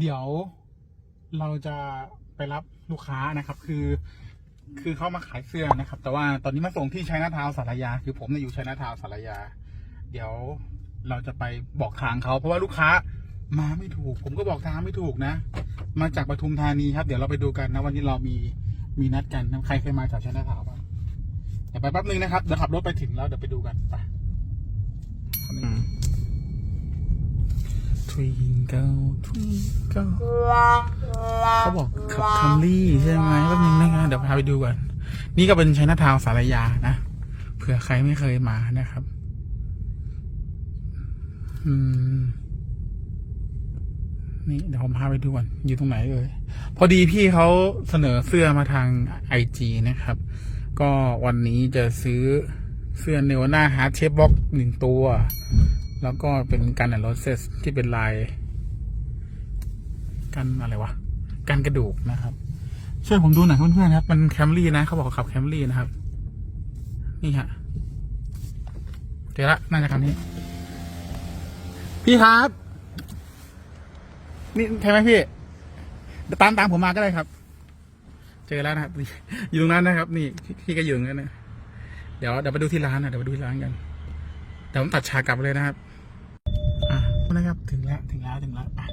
เดี๋ยวเราจะไปรับลูกค้านะครับ คือ คือเขามาขายเสื้อนะครับ แต่ว่าตอนนี้มาส่งที่ชัยนาทาวสารยา คือผมเนี่ยอยู่ชัยนาทาวสารยา เดี๋ยวเราจะไปบอกทางเขาเพราะว่าลูกค้ามาไม่ถูก ผมก็บอกทางไม่ถูกนะ มาจากปทุมธานีครับ เดี๋ยวเราไปดูกันนะวันนี้เรามีมีนัดกันนะใครเคยมาจากชัยนาทาวบ้างเดี๋ยวไปแป๊บนึงนะครับเดี๋ยวขับรถไปถึงแล้วเดี๋ยวไปดูกันไป Twinkle Twinkle เขาบอกขับคัมรี่ใช่ไหมแป๊บนึงนะครับเดี๋ยวพาไปดูก่อน นี่ก็เป็นชัยนาทาวสารยานะเผื่อใครไม่เคยมานะครับ อืม นี่เดี๋ยวผมพาไปดูก่อน อยู่ตรงไหนเอ่ย พอดีพี่เขาเสนอเสื้อมาทางไอจีนะครับ ก็วันนี้จะซื้อเสื้อเนวนาฮาร์ดเชฟบ็อกหนึ่งตัว แล้วก็เป็นกันแอนโรเซสที่เป็นลาย กันอะไรวะกันกระดูกนะครับ ช่วยผมดูหน่อยเพื่อนๆครับ มันแคมรี่นะเขาบอกขับแคมรี่นะครับ นี่ฮะเจอละน่าจะคันนี้ พี่ครับ นี่ใช่ไหมพี่ตามตามผมมาก็ได้ครับ เจอแล้วนะครับอยู่ตรงนั้นนะครับ นี่พี่ก็อยู่ตรงนั้นนะเดี๋ยวเดี๋ยวไปดูที่ร้านนะเดี๋ยวไปดูที่ร้านกันเดี๋ยวผมตัดฉากกลับเลยนะครับ อะนะครับถึงแล้วถึงแล้วถึงแล้วอะ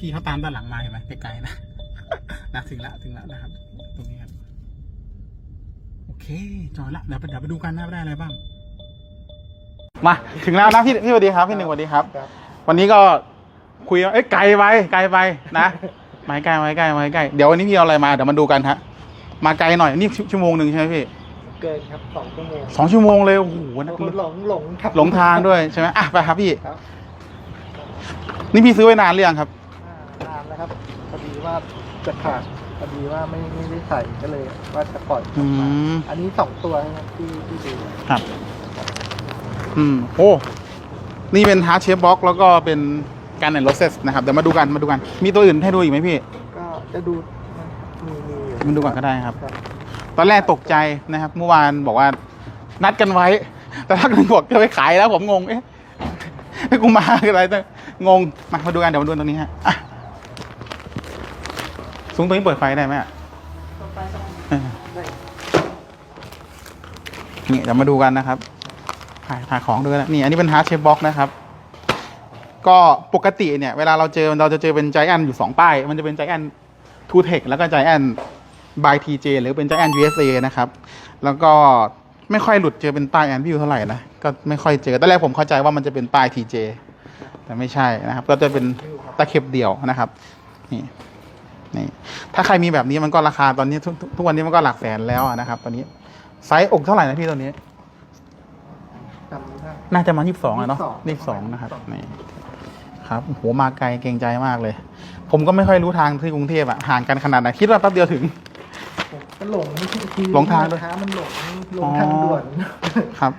พี่เขาตามด้านหลังมาเห็นไหมไกลๆนะนะถึงแล้วถึงแล้วนะครับ ตรงนี้ครับ โอเค จอดละเดี๋ยวไปเดี๋ยวไปดูกันนะว่าได้อะไรบ้าง มาถึงแล้วนะพี่พี่สวัสดีครับพี่หนึ่งสวัสดีครับครับวันนี้ก็คุยว่าเอ้ยไกลไปไกลไปนะไม่ไกลไม่ไกลไม่ไกลเดี๋ยววันนี้พี่เอาอะไรมาเดี๋ยวมาดูกันฮะมาไกลหน่อยนี่ชั่วโมงหนึ่งใช่ไหมพี่เกินครับสองชั่วโมงสองชั่วโมงเลยโอ้โหนะคนหลงหลงครับหลงทางด้วยใช่ไหมอะไปครับพี่ครับนี่พี่ซื้อไว้นานหรือยังครับอ่านานแล้ว ครับพอดีว่าจะขาดพอดีว่าไม่ไม่ได้ใส่ก็เลย ว่าจะปล่อยอืมอันนี้สองตัวนะครับที่ที่ดูครับ อืมโอ้นี่เป็นฮาร์ดเชฟบ็อกแล้วก็เป็นการแอนโรเซสนะครับเดี๋ยวมาดูกันมาดูกัน มีตัวอื่นให้ดูอีกไหมพี่ ก็จะดูมีมีอยู่มาดูก่อนก็ได้ครับ ครับ ตอนแรกตกใจนะครับเมื่อวานบอกว่า นัดกันไว้ แต่ถ้าคุณบอกจะไปขายแล้วผมงงเอ๊ะให้กูมาอะไรตั้งงงมามาดูกันเดี๋ยวมาดูตรงนี้ฮะอะ ซุ้งตรงนี้เปิดไฟได้ไหมอะเออได้นี่เดี๋ยวมาดูกันนะครับถ่ายถ่ายของด้วยนะนี่อันนี้เป็นฮาร์ดเชฟบ็อกนะครับ ก็ปกติเนี่ย เวลาเราเจอเราจะเจอเป็นใจแอนอยู่สองป้าย มันจะเป็นใจแอนทูเทคแล้วก็ใจแอนบายทีเจหรือเป็นใจแอน USA นะครับ แล้วก็ไม่ค่อยหลุดเจอเป็นป้ายแอนพิวเท่าไหร่นะ ก็ไม่ค่อยเจอตอนแรกผมเข้าใจว่ามันจะเป็นป้ายทีเจแต่ไม่ใช่นะครับ ก็จะเป็นตะเข็บเดี่ยวนะครับ นี่ นี่ถ้าใครมีแบบนี้มันก็ราคาตอนนี้ทุกทุกทุกวันนี้มันก็หลักแสนแล้วอะนะครับ ตอนนี้ไซส์อกเท่าไหร่นะพี่ตัวนี้ จำไม่ได้ น่าจะมายี่สิบสองอะเนาะ22ยี่สิบสองนะครับ22นี่ครับโอ้โหมาไกลเกรงใจมากเลย ผมก็ไม่ค่อยรู้ทางที่กรุงเทพอะห่างกันขนาดไหนคิดว่าแป๊บเดียวถึง ผมก็หลงทีหลงทางด้วยค้ามันหลงหลงทางด่วน ครับ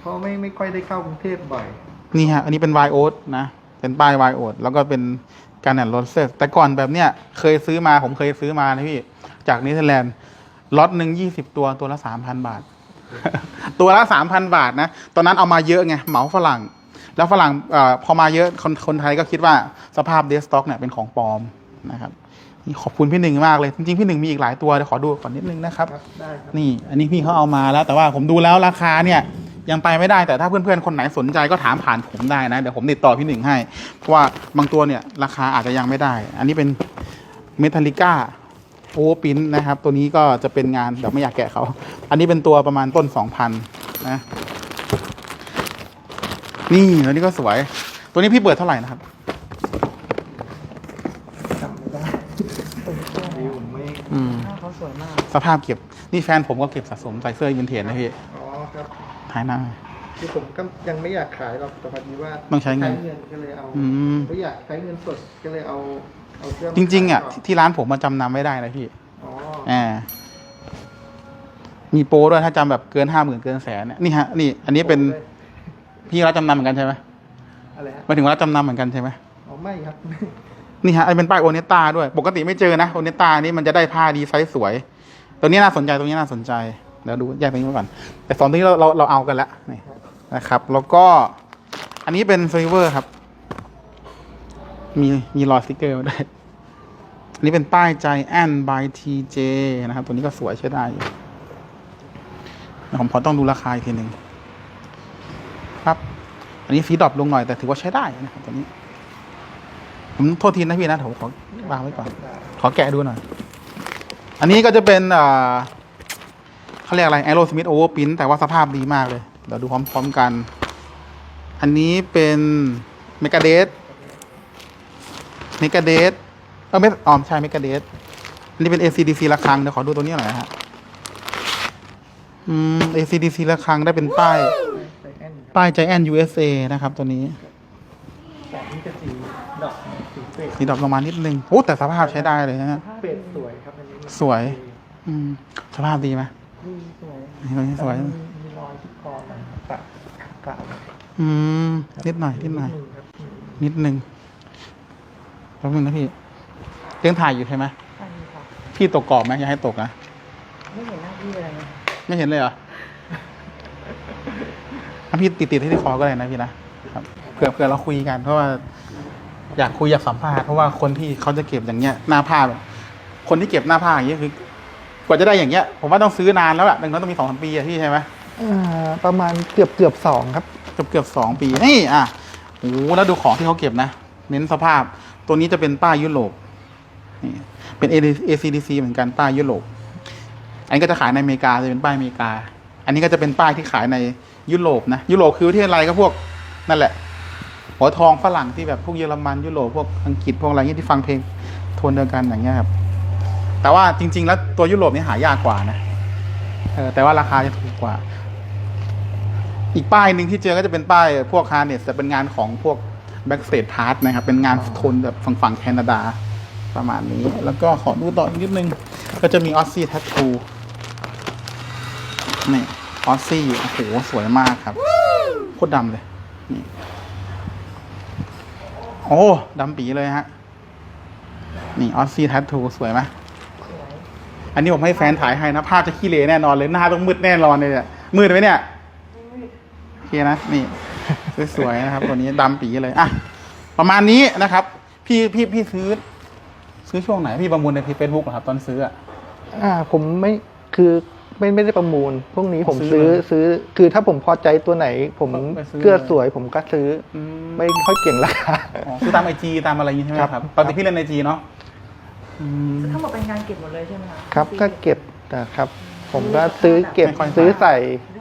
เพราะไม่ไม่ค่อยได้เข้ากรุงเทพบ่อย นี่ฮะ อันนี้เป็นไวโอ t นะ เป็นป้ายไวโอ t แล้วก็เป็น การแอนโรเซสแต่ก่อนแบบเนี้ยเคยซื้อมาผมเคยซื้อมานะพี่ จากนิเธอร์แลนด์ล็อตหนึ่งยี่สิบตัวตัวละสามพันบาท ตัวละสามพันบาทนะ ตอนนั้นเอามาเยอะไงเหมาฝรั่ง แล้วฝรั่งเออพอมาเยอะคนคนไทยก็คิดว่าสภาพเดสต็อกเนี่ยเป็นของปลอมนะครับนี่ขอบคุณพี่หนึ่งมากเลย จริงๆ พี่หนึ่งมีอีกหลายตัวเดี๋ยวขอดูก่อนนิดนึงนะครับครับได้ครับนี่ อันนี้พี่เขาเอามาแล้ว แต่ว่าผมดูแล้วราคาเนี่ย ยังไปไม่ได้แต่ถ้าเพื่อนๆคนไหนสนใจก็ถามผ่านผมได้นะ เดี๋ยวผมติดต่อพี่หนึ่งให้ เพราะว่าบางตัวเนี่ยราคาอาจจะยังไม่ได้ อันนี้เป็นเมทัลลิก้าโอปินนะครับ ตัวนี้ก็จะเป็นงานแบบไม่อยากแกะเขา อันนี้เป็นตัวประมาณต้นสองพันนะ นี่ตัวนี้ก็สวย ตัวนี้พี่เปิดเท่าไหร่นะครับจำไม่ได้วิวไม่อืมหน้าเขาสวยมาก สภาพเก็บ นี่แฟนผมก็เก็บสะสมใส่เสื้อวินเทจนะพี่อ๋อครับถ่ายหน้าคือผมก็ยังไม่อยากขายหรอกแต่พอดีว่าต้องใช้เงินก็เลยเอาอืม ไม่อยากใช้เงินสดก็เลยเอาเอาเครื่องจริง ๆ อะขายก่นที่ร้านผมมาจำนำไม่ได้นะพี่อ๋ออ่ามีโปรด้วยถ้าจำแบบเกินห้าหมื่นเกินแสนเนี่ยนี่ฮะนี่อันนี้เป็นพี่รับจำนำเหมือนกันใช่ไหมอะไรฮะหมายถึงว่ารับจำนำเหมือนกันใช่ไหมอ๋อไม่ครับ นี่ฮะอันนเป็นป้ายโอเนต้าด้วย ปกติไม่เจอนะโอเนต้านี่มันจะได้ผ้าดีไซส์สวย ตัวนี้น่าสนใจตรงนี้น่าสนใจ เดี๋ยวดูแยกตรงนี้ก่อน แต่สองตัวนี้เราเราเราเอากันแล้วนี่นะครับ แล้วก็อันนี้เป็นซิเวอร์ครับ มีมีรอยสติกเกอร์ด้วยอันนี้เป็นป้ายใจแอน by TJ นะครับ ตัวนี้ก็สวยใช้ได้อยู่ผมขอต้องดูราคาอีกทีหนึ่งครับ อันนี้ฟีดรอปลงหน่อยแต่ถือว่าใช้ได้นะครับตัวนี้ ผมโทษทีนะพี่นะผมขอวางไว้ก่อน ขอแกะดูหน่อย อันนี้ก็จะเป็นอ่า เขาเรียกอะไร Aerosmith Overprint แต่ว่าสภาพดีมากเลย เดี๋ยวดูพร้อมๆกัน อันนี้เป็นเมกาเดสเมกาเดสเออไม่อ๋อไม่ใช่เมกาเดสอันนี้เป็น ACDC ระฆังเดี๋ยวขอดูตัวนี้หน่อยนะฮะอืม ACDC ระฆังได้เป็นป้ายใจแอนครับป้าย Giant USA นะครับ ตัวนี้แต่นี่จะสีดอกสีเฟดสีดอกลงมานิดนึงโอ้แต่สภาพใช้ได้เลยนะฮะเฟดสวยครับอันนี้ สวย อืม สภาพดีไหม ดีสวยนี่ตัวนี้สวยแต่มีมีรอยที่คอหน่อยกะกะอืม นิดหน่อย นิดหน่อยนึงครับนิดนึงแป๊บนึงนะพี่ยังถ่ายอยู่ใช่ไหม ใช่ค่ะพี่ตกกรอบไหมอย่าให้ตกนะ ไม่เห็นหน้าที่เลยนะไม่เห็นเลยเหรอถ้าพี่ติดติดๆให้ที่คอก็เลยนะพี่นะครับเผื่อเผื่อเราคุยกัน เพราะว่าอยากคุยอยากสัมภาษณ์เพราะว่าคนที่เขาจะเก็บอย่างเงี้ยหน้าผ้าแบบคนที่เก็บหน้าผ้าอย่างเงี้ยคือ กว่าจะได้อย่างเงี้ย ผมว่าต้องซื้อนานแล้วแหละดังนั้นต้องมีสองสามปีอะพี่ใช่ไหมอ่าประมาณเกือบเกือบสองครับ เกือบเกือบสองปีนี่อะโอ้โหแล้วดูของที่เขาเก็บนะ เน้นสภาพ ตัวนี้จะเป็นป้ายยุโรปนี่เป็น ACDC เหมือนกันป้ายยุโรปอันนี้ก็จะขายในอเมริกาจะเป็นป้ายอเมริกา อันนี้ก็จะเป็นป้ายที่ขายในยุโรปนะยุโรปคือที่อะไรก็พวกนั่นแหละหัวทองฝรั่งที่แบบพวกเยอรมันยุโรปพวกอังกฤษพวกอะไรเงี้ยที่ฟังเพลงโทนเดียวกันอย่างเงี้ยครับ แต่ว่าจริง ๆ แล้วตัวยุโรปนี่หายากกว่านะเออแต่ว่าราคาจะถูกกว่า อีกป้ายหนึ่งที่เจอก็จะเป็นป้ายพวกฮาร์เนสแต่เป็นงานของพวกแบ็กสเตจพาร์ทนะครับ เป็นงานโทนแบบฝั่งฝั่งแคนาดาประมาณนี้ แล้วก็ขอดูต่ออีกนิดนึง ก็จะมีออสซี่แททูนี่ออสซี่โอ้โหสวยมากครับโคตรดำเลยนี่โอ้ดำปีเลยฮะ นี่ออสซี่แททูสวยไหม อันนี้ผมให้แฟนถ่ายให้นะ ภาพจะขี้เหร่แน่นอนเลยหน้าต้องมืดแน่นอนเลยเนี่ยมืดไหมเนี่ยโอเคนะนี่สวยๆนะครับตัวนี้ดำปีเลยอะประมาณนี้นะครับ พี่พี่พี่ซื้อ ซื้อช่วงไหนพี่ประมูลในเฟซบุ๊กเหรอครับ ตอนซื้ออะอ่า ผมไม่คือไม่ไม่ได้ประมูล พวกนี้ผมซื้ซื้ออเลยซื้อ คือถ้าผมพอใจตัวไหน ผมไปซื้อเกลือเลยสวยผมก็ซื้ออือไม่ค่อยเก่งราคาอ๋อซื้อตามไอจีตามอะไรอย่างงี้ใช่ไหมครับครับปกติพี่เล่นไอจีเนาะ อืมทั้งหมดเป็นงานเก็บหมดเลยใช่ไหมคะครับก็เก็บนะครับ ผมก็ซื้อเก็บไม่ค่อยซื้อใส่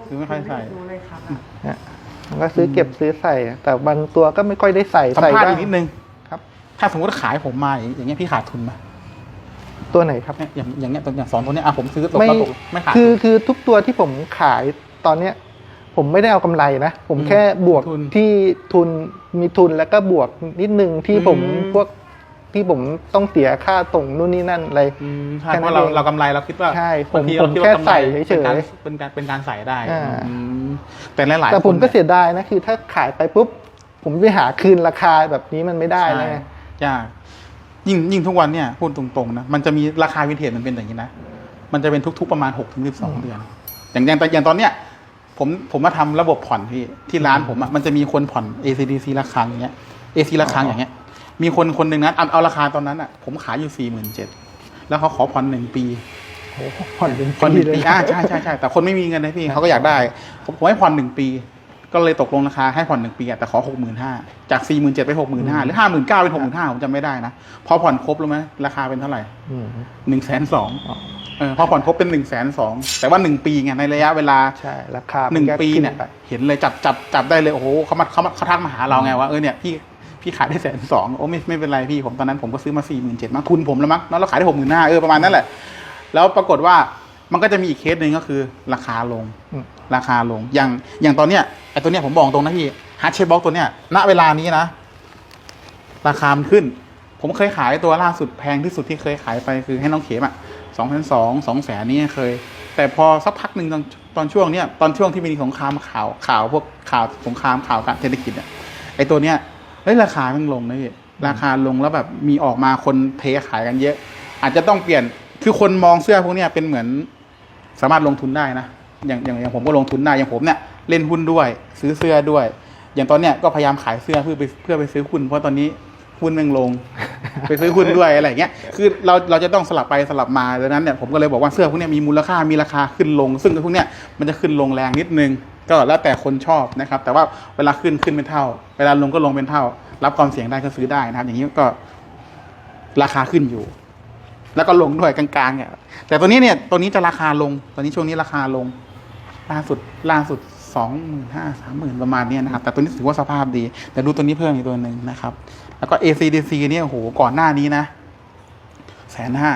ซื้อไม่ค่อยใส่ดูเลยครับเนี่ยผมก็ซื้อเก็บซื้อใส่ แต่บางตัวก็ไม่ค่อยได้ใส่สัมใส่ภาษณ์ได้อีกนิดนึงครับ ถ้าสมมติขายผมมาอย่างเงี้ยพี่ขาดทุนไหมตัวไหนครับ เนี่ยอย่างอย่างเงี้ยตัวอย่างสองตัวเนี้ยอะผมซื้อตกไม่แล้วตกไม่ขาด คือคือทุกตัวที่ผมขายตอนเนี้ย ผมไม่ได้เอากำไรนะ ผมอืมแค่บวกทุนที่ทุนมีทุนแล้วก็บวกนิดนึงที่ผมอืม พวก ที่ผมต้องเสียค่าส่งนู่นนี่นั่นอะไร อืมใช่แค่เพนั้นราะเราเองเรากำไรเราคิดว่าใช่ผมบางทีผมเราดแค่ว่ากำไรใส่เฉยๆเป็นการเป็นการเป็นการใส่ได้อ่า อืมแต่หลายๆแต่ผมคนก็นี่เสียดายนะคือถ้าขายไปปุ๊บ ผมไปหาคืนราคาแบบนี้มันไม่ได้ใช่นะไงยากยิ่งยิ่งทุกวันเนี่ยพูดตรงๆนะมันจะมีราคาวินเทจมันเป็นอย่างนี้นะมันจะเป็นทุกๆประมาณหกถึงสิบสองเดือน อย่างอย่างแต่อย่างตอนเนี้ย ผมผมมาทำระบบผ่อนพี่ที่ร้านผมอะมันจะมีคนผ่อน ACDC ราคาอย่างเงี้ย AC ราคาอย่างเงี้ย มีคนคนหนึ่งนะเอาเอาราคาตอนนั้นอะ ผมขายอยู่สี่หมื่นเจ็ดแล้วเขาขอผ่อนหนึ่งปีโอ้โหผ่อนเป็นผ่อนหปีนึ่งเลยปีอ่าใช่ใช่ใช่แต่คนไม่มีเงินนะพี่เขาก็อยากได้ผมผมให้ผ่อนหนึ่งปี ก็เลยตกลงราคาให้ผ่อนหนึ่งปีอะแต่ขอหกหมื่นห้าจากสี่หมื่นเจ็ดไปหกหมื่นห้าหรือห้าหมื่นเก้าเป็นหกหมื่นห้าผมจำไม่ได้นะพอผ่อนครบแล้วไหมราคาเป็นเท่าไหร่อืม หนึ่งแสนสองอ๋อเออพอผ่อนครบเป็นหนึ่งแสนสองแต่ว่าหนึ่งปีไงในระยะเวลา ใช่ราคาหนึ่งมัก็ปีขึ้เนี่ยไปเห็นเลยจับจับจับได้เลยโอ้โหเขามาเขามาเขาทักมาหาเราไงว่าเออเนี่ยพี่ พี่ขายได้แสนสองโอ้ไม่ไม่เป็นไรพี่ผมตอนนั้นผมก็ซื้อมาสี่หมื่นเจ็ดมั้งทุนผมแล้วมั้งแล้วเราขายได้หกหมื่นห้าเออประมาณนั้นแหละ แล้วปรากฏว่ามันก็จะมีอีกเคสหนึ่งก็คือ ราคาลงอืมราคาลงอย่างอย่างตอนเนี้ยไอ้ตัวเนี้ยผมบอกตรงนะพี่ฮาร์ดเชฟบ็อกตัวเนี้ยณเวลานี้นะ ราคามันขึ้น ผมเคยขายตัวล่าสุดแพงที่สุดที่เคยขายไปคือให้น้องเขมอะสองพันสองสองแสนนี่เคย แต่พอสักพักหนึ่งตอนตอนช่วงเนี้ยตอนช่วงที่มีสงครามข่าวข่าวพวกข่าวสงครามข่าวการเศรษฐกิจเนี่ยไอ้ตัวเนี้ย เฮ้ยราคามันลงนะพี่ราคาลงแล้วแบบมีออกมาคนเทขายกันเยอะ อาจจะต้องเปลี่ยนคือคนมองเสื้อพวกเนี้ยเป็นเหมือน สามารถลงทุนได้นะอย่างอย่างอย่างผมก็ลงทุนได้อย่างผมเนี่ยเล่นหุ้นด้วย ซื้อเสื้อด้วย อย่างตอนเนี้ยก็พยายามขายเสื้อเพื่อไปเพื่อไปซื้อหุ้นเพราะตอนนี้หุ้นแม่งลง ไปซื้อหุ้นด้วยอะไรเงี้ยคือเราเราจะต้องสลับไปสลับมาดังนั้นเนี่ยผมก็เลยบอกว่าเสื้อพวกเนี้ยมีมูลค่ามีราคาขึ้นลง ซึ่งพวกเนี้ยมันจะขึ้นลงแรงนิดนึง ก็แล้วแต่คนชอบนะครับ แต่ว่าเวลาขึ้นขึ้นเป็นเท่า เวลาลงก็ลงเป็นเท่า รับความเสี่ยงได้ก็ซื้อได้นะครับ อย่างนี้ก็ราคาขึ้นอยู่ แล้วก็ลงด้วยกลางๆเนี่ยแต่ตัวนี้เนี่ยตัวนี้จะราคาลงตัวนี้ช่วงนี้ราคาลง ล่าสุดล่าสุดสองหมื่นห้าสามหมื่นประมาณนี้นะครับ แต่ตัวนี้ถือว่าสภาพดี แต่ดูตัวนี้เพิ่มอีกตัวหนึ่งนะครับ แล้วก็ ACDC เนี่ยโหก่อนหน้านี้นะแสนห้า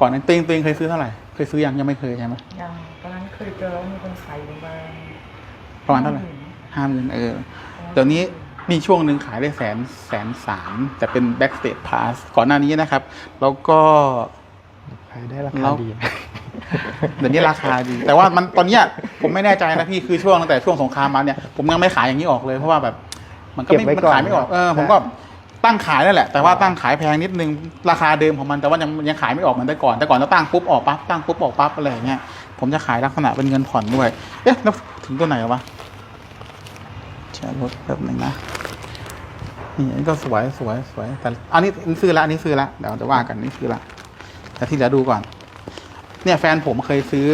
ก่อนนั้นต็งต็งเคยซื้อเท่าไหร่ เคยซื้อยังยังไม่เคยใช่ไหมยัง เคยเจอว่ามีคนขายอยู่ประมาณประมาณเท่าไหร่ห้าหมื่นเออเดี๋ยวนี้มีช่วงหนึ่งขายได้แสนแสนสามแต่เป็น backstage pass ก่อนหน้านี้นะครับ แล้วก็ขายได้ราแล้คาวดีเดี๋ยวนี้ราคาดี แต่ว่ามันตอนเนี้ยผมไม่แน่ใจนะพี่คือช่วงตั้งแต่ช่วงสงครามมาเนี่ยผมยังไม่ขายอย่างนี้ออกเลยเพราะว่าแบบ มันก็ไม่เก็บไว้มันก่อนขายไม่ออกนะเออใช่ผมก็ตั้งขายนั่นแหละ แต่ว่าตั้งขายแพงนิดนึงราคาเดิมของมันแต่ว่ายังยังขายไม่ออกเหมือนแต่ก่อนแต่ก่อนเราตั้งปุ๊บออกปั๊บตั้งปุ๊บออกปั๊บอะไรอย่างเงี้ย ผมจะขายลักษณะเป็นเงินผ่อนด้วย เอ๊ะแล้วถึงตัวไหนวะแชร์รถแบบหนึ่งนะ นี่อันนี้ก็สวยสวยสวย แต่อันนี้อันนี้ซื้อละอันนี้ซื้อละเดี๋ยวจะว่ากันนี่ซื้อละแต่ที่เหลือดูก่อน เนี่ยแฟนผมเคยซื้อ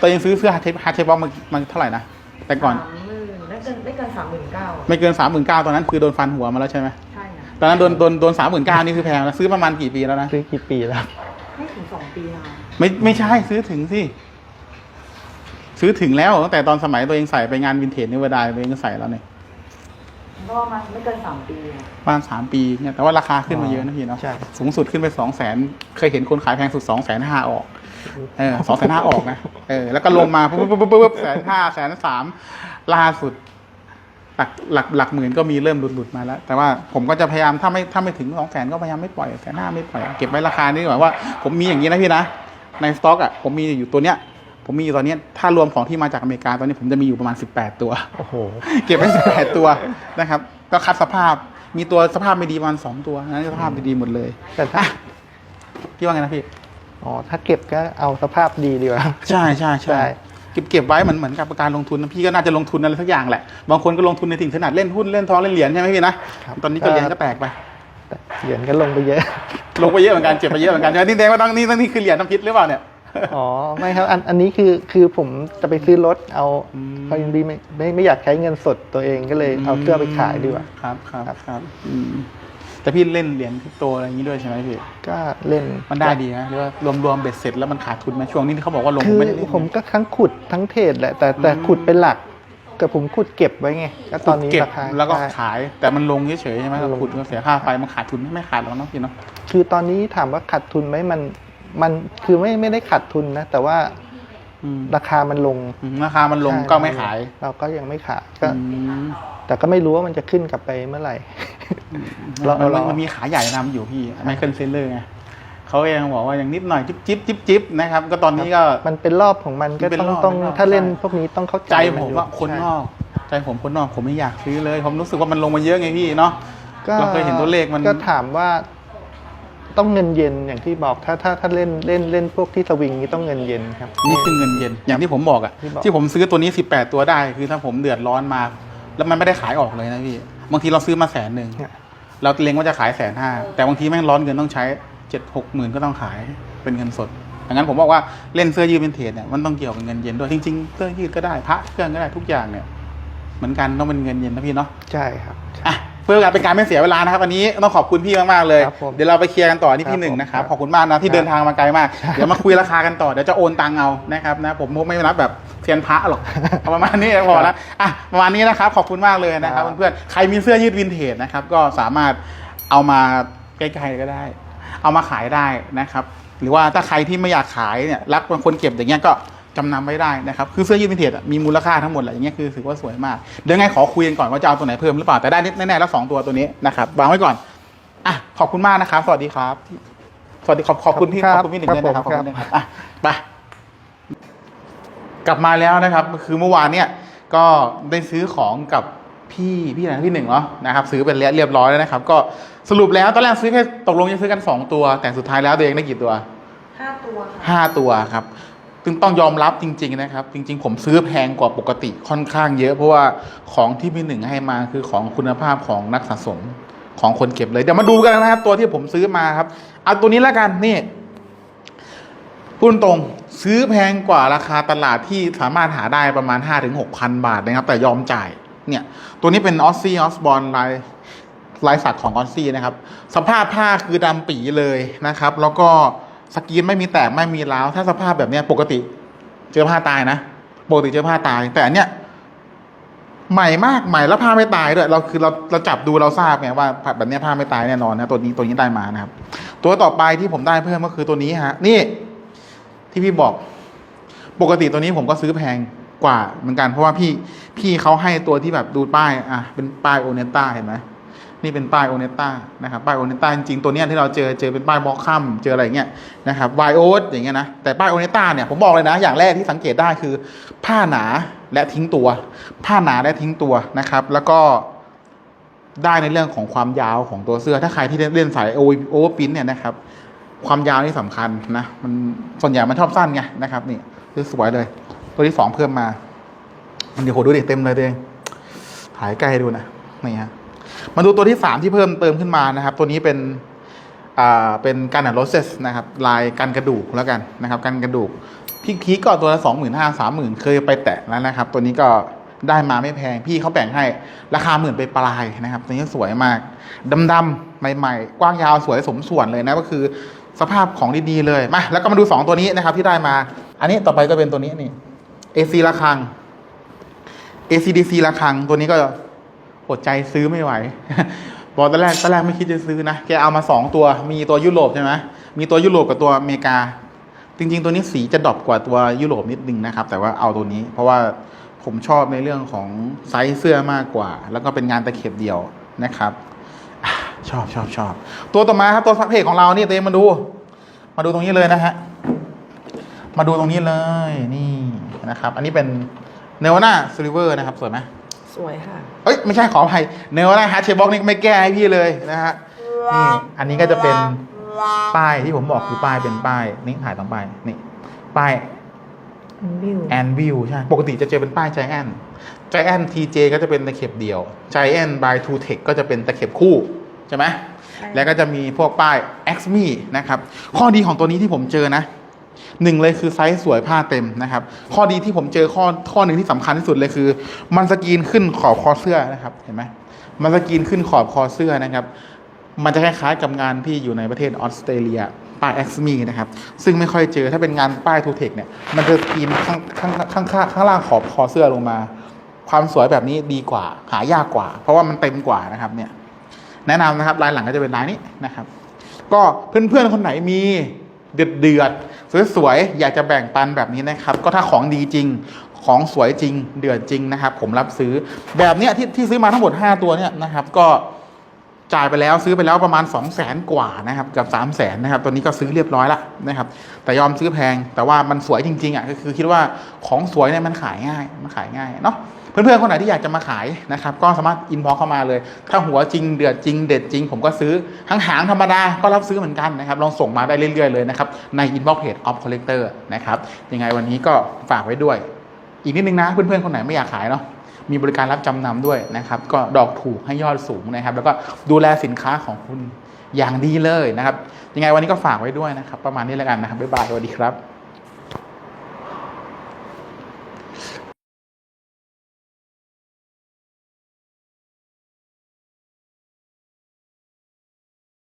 ตัวเองซื้อเสื้อฮาร์ดเทปฮาร์ดเทปว่ามันมันเท่าไหร่นะแต่ก่อน สามหมื่นไม่เกินไม่เกินสามหมื่นเก้าไม่เกินสามหมื่นเก้าตอนนั้นคือโดนฟันหัวมาแล้วใช่ไหมใช่นะตอนนั้นโดนโดนโดนสามหมื่นเก้านี่คือแพงแล้วซื้อประมาณกี่ปีแล้วนะ ซื้อกี่ปีแล้ว ไม่ถึงสองปีนะไม่ไม่ใช่ซื้อถึงสิ ซื้อถึงแล้วตั้งแต่ตอนสมัยตัวเองใส่ไปงานวินเทจนิวดายตัวเองก็ใส่แล้วเนี่ยก็มันไม่เกินสามปีอะประมาณสามปีเนี่ยแต่ว่าราคาขึ้นมาเยอะนะพี่เนาะใช่ สูงสุดขึ้นไปสองแสนเคยเห็นคนขายแพงสุดสองแสนห้าออกเออสองแสนห้าออกนะเออแล้วก็ลงมาปุ๊บปุ๊บปุ๊บปุ๊บแสนห้าแสนสามล่าสุด หลักหลักหลักหมื่นก็มีเริ่มหลุดหลุดมาแล้ว แต่ว่าผมก็จะพยายามถ้าไม่ถ้าไม่ถึงสองแสนก็พยายามไม่ปล่อยแสนห้าไม่ปล่อยเก็บไว้ราคานี้หมายว่าผมมีอย่างนี้นะพี่นะในสต็อกอะผมมีอยู่ตัวเนี้ยผมมีอยู่ตอนเนี้ยถ้ารวมของที่มาจากอเมริกาตอนนี้ผมจะมีอยู่ประมาณสิบแปดตัวโอ้โหเก็บไว้สิบแปดตัวนะครับ ก็คัดสภาพมีตัวสภาพไม่ดีประมาณสองตัวนั้นสภาพดีๆหมดเลยแต่ถ้าพี่ว่าไงนะพี่อ๋อถ้าเก็บก็เอาสภาพดีดีกว่าใช่ใช่ใช่ใช่ เก็บเก็บไว้เหมือนเหมือนกับการลงทุนนะพี่ก็น่าจะลงทุนอะไรสักอย่างแหละบางคนก็ลงทุนในสิ่งถนัดเล่นหุ้นเล่นทองเล่นเหรียญใช่ไหมพี่นะตอนนี้ก็เหรียญก็แตกไปแต่เหรียญก็ลงไปเยอะ ลงไปเยอะเหมือนกันเจ็บไปเยอะเหมือนกันใช่ไหมนี่แดงว่าต้องนี่ต้องนี่คือเหรียญน้ำพิษหรือเปล่าเนี่ยอ๋อไม่ครับอันอันนี้คือคือผมจะไปซื้อรถเอาอืมพอยังดีไม่ไม่ไม่อยากใช้เงินสดตัวเองก็เลยเอาเสื้อไปขายดีกว่าครับครับครับอืม แต่พี่เล่นเหรียญคริปโตอะไรอย่างนี้ด้วยใช่ไหมพี่ก็เล่นมันได้ดีนะหรือว่ารวมรวมๆเบ็ดเสร็จแล้วมันขาดทุนไหมช่วงนี้ที่เขาบอกว่าลงคือไม่ได้เล่นผมก็ทั้งขุดทั้งเทรดแหละแต่แต่อืมขุดเป็นหลักกับผมขุดเก็บไว้ไงก็ตอนนี้เก็บราคาแล้วก็ใช่ ขายแต่มันลงเฉยๆใช่ไหมลง ขุดก็เสียค่าไฟมันขาดทุนไม่ขาดหรอกเนาะพี่เนาะคือตอนนี้ถามว่าขาดทุนไหมมัน มันคือไม่ไม่ได้ขาดทุนนะ แต่ว่า อืมราคามันลงอืมราคามันลงใช่ก็ไม่ขาย เราก็ยังไม่ขายก็ อืมแต่ก็ไม่รู้ว่ามันจะขึ้นกลับไปเมื่อไหร่ เรามันเรามันมีขาใหญ่นำอยู่พี่ไมเคิลเซเลอร์ไงเขาเองบอกว่ายังนิดหน่อย จิ๊บจิ๊บจิ๊บจิ๊บนะครับ ก็ตอนนี้ก็ มันเป็นรอบของมันก็เป็นต้องรอบต้องเป็นรอบถ้าเล่นใช่ พวกนี้ต้องเข้าใจใจนผมอยู่ว่าคนใช่นอก ใจผมคนนอกผมไม่อยากซื้อเลย ผมรู้สึกว่ามันลงมาเยอะไงพี่เนาะก็เราเคยเห็นตัวเลขมัน ก็ถามว่า ต้องเงินเย็นอย่างที่บอกถ้าถ้าถ้าเล่นเล่นเล่นพวกที่สวิงนี่ต้องเงินเย็นครับ นี่คือเงินเย็นอย่างที่ผมบอกอะที่บอก ที่ผมซื้อตัวนี้ 18 ตัวได้คือถ้าผมเดือดร้อนมา แล้วมันไม่ได้ขายออกเลยนะพี่บางทีเราซื้อมาแสนหนึ่งเนี่ยเราเล็งว่าจะขายแสนห้าแต่บางทีแม่งร้อนเงินต้องใช้เจ็ดหกหมื่นก็ต้องขายเป็นเงินสดดังนั้นผมบอกว่าเล่นเสื้อยืดเป็นเทจเนี่ยมันต้องเกี่ยวกับเงินเย็นด้วยจริงๆเสื้อยืดก็ได้พระเครื่องก็ได้ทุกอย่างเนี่ยเหมือนกันต้องเป็นเงินเย็นนะพี่เนาะ ใช่ครับ อะ เพื่อการเป็นการไม่เสียเวลานะครับวันนี้ต้องขอบคุณพี่มากๆเลย ครับผมเดี๋ยวเราไปเคลียร์กันต่อที่ครับพี่หนึ่งนะครับผมขอบคุณมากนะที่ครับเดินทางมาไกลมากเดี๋ยวมาคุยราคากันต่อเดี๋ยวจะโอนตังเอานะครับนะผมคงไม่รับแบบเทียนพระหรอกเอาประมาณนี้พอแล้วอะประมาณนี้นะครับขอบคุณมากเลยนะครับครับ เพื่อนๆใครมีเสื้อยืดวินเทจนะครับก็สามารถเอามาใกล้ๆก็ได้ เอามาขายได้นะครับ หรือว่าถ้าใครที่ไม่อยากขายเนี่ยรักบางคนเก็บอย่างเงี้ยก็ จำนำไว้ได้นะครับคือเสื้อยืดวินเทจอะมีมูลค่าทั้งหมดแหละอย่างเงี้ยคือถือว่าสวยมากเดี๋ยวไงขอคุยกันก่อนว่าจะเอาตัวไหนเพิ่มหรือเปล่าแต่ได้แน่ๆแล้วสองตัวตัวนี้นะครับวางไว้ก่อนอะขอบคุณมากนะครับ สวัสดีครับ สวัสดีขอบขอบคุณพี่คขรับอบคุณพี่หนึ่งด้วยนะครับคขรัอบบคุณนะครับอะไปกลับมาแล้วนะครับ คือเมื่อวานเนี่ยก็ได้ซื้อของกับพี่พี่ไหนพี่หนึ่งเนาะนะครับซื้อเป็นเรียบร้อยแล้วนะครับ ก็สรุปแล้วตอนแรกซื้อแค่ตกลงจะซื้อกันสองตัว แต่สุดท้ายแล้วตัวเองได้กี่ตัวห้าตัวค่ะห้าตัวครับ ซึ่งต้องยอมรับจริง ๆ นะครับ จริง ๆ ผมซื้อแพงกว่าปกติค่อนข้างเยอะ เพราะว่าของที่พี่หนึ่งให้มาคือของคุณภาพของนักสะสมของคนเก็บเลย เดี๋ยวมาดูกันนะครับ ตัวที่ผมซื้อมาครับเอาตัวนี้แล้วกันนี่พูดตรงซื้อแพงกว่าราคาตลาดที่สามารถหาได้ประมาณ 5-6ถึงพันบาทนะครับ แต่ยอมจ่ายเนี่ย ตัวนี้เป็นออสซี่ออสบอลลายลายสักของออสซี่นะครับ สภาพผ้าคือดำปีเลยนะครับ แล้วก็ สกรีนไม่มีแตกไม่มีร้าวถ้าสภาพแบบเนี้ยปกติ เจอผ้าตายนะปกติเจอผ้าตาย แต่อันเนี้ยใหม่มากใหม่แล้วผ้าไม่ตายด้วยเราคือเราเราจับดูเราทราบไงว่าแบบเนี้ยผ้าไม่ตายแน่นอนนะตัวนี้ตัวนี้ได้มานะครับ ตัวต่อไปที่ผมได้เพิ่มก็คือตัวนี้ฮะ นี่ที่พี่บอก ปกติตัวนี้ผมก็ซื้อแพงกว่าเหมือนกันเพราะว่าพี่พี่เขาให้ตัวที่แบบดูป้าย อะเป็นป้ายโอเนต้าเห็นไหม นี่เป็นป้ายโอเนต้านะครับป้ายโอเนต้าจริงๆตัวเนี้ยที่เราเจอเจอเป็นป้ายบล็อกคัมเจออะไรเงี้ยนะครับไวโอสอย่างเงี้ยนะแต่ป้ายโอเนต้าเนี่ยผมบอกเลยนะอย่างแรกที่สังเกตได้คือ ผ้าหนาและทิ้งตัว ผ้าหนาและทิ้งตัวนะครับ แล้วก็ได้ในเรื่องของความยาวของตัวเสื้อถ้าใครที่เล่นสายโอเวอร์พินเนี่ยนะครับความยาวนี่สำคัญนะมันส่วนใหญ่มันชอบสั้นไงนะครับ นี่สวยเลย ตัวที่สองเพิ่มมาเดี๋ยวโหดูดิเต็มเลยเองถ่ายใกล้ดูนะนี่ฮะ มาดูตัวที่สามที่เพิ่มเติมขึ้นมานะครับ ตัวนี้เป็นเป็นการอัดโรเซสนะครับ ลายกันกระดูกแล้วกันนะครับกันกระดูกพีคพีก็ตัวละสองหมื่นห้าสามหมื่นเคยไปแตะแล้วนะครับ ตัวนี้ก็ได้มาไม่แพงพี่เขาแบ่งให้ราคาหมื่นไปปลายนะครับ ตัวนี้สวยมากดำๆใหม่ๆ กว้างยาวสวยสมส่วนเลยนะก็คือสภาพของดีๆเลยมาแล้วก็มาดูสองตัวนี้นะครับที่ได้มา อันนี้ต่อไปก็เป็นตัวนี้นี่ AC ระฆัง ACDC ระฆังตัวนี้ก็ อดใจซื้อไม่ไหวบอกตอนแรกตอนแรกไม่คิดจะซื้อนะแกเอามาสองตัว มีตัวยุโรปใช่ไหมมีตัวยุโรปกับตัวอเมริกา จริง ๆ ตัวนี้สีจะดรอปกว่าตัวยุโรปนิดนึงนะครับ แต่ว่าเอาตัวนี้ เพราะว่าผมชอบในเรื่องของไซส์เสื้อมากกว่า แล้วก็เป็นงานตะเข็บเดียวนะครับชอบชอบชอบตัวต่อมาครับตัวเพจของเรานี่เต็มมาดู มาดูตรงนี้เลยนะฮะมาดูตรงนี้เลยนี่นะครับ อันนี้เป็นเนวนาซิลิเวอร์นะครับสวยไหม สวยค่ะ เอ้ยไม่ใช่ขออภัยเนวนาฮาร์เชบ็อกนี่ไม่แก้ให้พี่เลยนะฮะนี่อันนี้ก็จะเป็นป้ายที่ผมบอกคือป้ายเป็นป้ายนี่ถ่ายตรงป้ายนี่ป้ายวิวแอนวิวใช่ปกติจะเจอเป็นป้ายใจแอนใจแอนทีเจก็จะเป็นตะเข็บเดี่ยวใจแอนบายทูเทคก็จะเป็นตะเข็บคู่ใช่ไหมใช่แล้วก็จะมีพวกป้าย x m e นะครับ ข้อดีของตัวนี้ที่ผมเจอนะ หนึ่งเลยคือไซส์สวยผ้าเต็มนะครับ ข้อดีที่ผมเจอข้อข้อหนึ่งที่สำคัญที่สุดเลยคือ มันสกรีนขึ้นขอบคอเสื้อนะครับเห็นไหมมันสกรีนขึ้นขอบคอเสื้อนะครับ มันจะคล้ายๆกับงานที่อยู่ในประเทศออสเตรเลียป้าย x m e นะครับซึ่งไม่ค่อยเจอถ้าเป็นงานป้ายทูเทคเนี่ยมันจะสกรีนข้างข้างข้างข้างข้างล่างขอบคอเสื้อลงมา ความสวยแบบนี้ดีกว่าหายากกว่า เพราะว่ามันเต็มกว่านะครับเนี่ยแนะนำนะครับลายหลังก็จะเป็นลายนี้นะครับ ก็เพื่อนๆคนไหนมีเดือดเดือด สวยๆอยากจะแบ่งปันแบบนี้นะครับ ก็ถ้าของดีจริงของสวยจริงเดือดจริงนะครับ ผมรับซื้อแบบเนี้ยที่ที่ซื้อมาทั้งหมด 5 ตัวเนี่ยนะครับ ก็จ่ายไปแล้วซื้อไปแล้วประมาณ 2 0 0แสนกว่านะครับกับ 3 0 0แสนนะครับตัวนี้ก็ซื้อเรียบร้อยแล้วนะครับแต่ยอมซื้อแพงแต่ว่ามันสวยจริงๆอะก็คือคิดว่าของสวยเนี่ยมันขายง่ายมันขายง่ายเนาะ เพื่อนๆคนไหนที่อยากจะมาขายนะครับก็สามารถอินบ็อกเข้ามาเลย ถ้าหัวจริงเดือดจริงเด็ดจริง ผมก็ซื้อหางหางๆธรรมดาก็รับซื้อเหมือนกันนะครับลองส่งมาได้เรื่อยๆเลยนะครับในอินบ็อกเพจออฟคอลเลกเตอร์นะครับยังไงวันนี้ก็ฝากไว้ด้วย อีกนิดนึงนะเพื่อนๆคนไหนไม่อยากขายเนาะมีบริการรับจำนำด้วยนะครับ ก็ดอกถูกให้ยอดสูงนะครับ แล้วก็ดูแลสินค้าของคุณอย่างดีเลยนะครับ ยังไงวันนี้ก็ฝากไว้ด้วยนะครับ ประมาณนี้แล้วกันนะครับบ๊ายบายสวัสดีครับ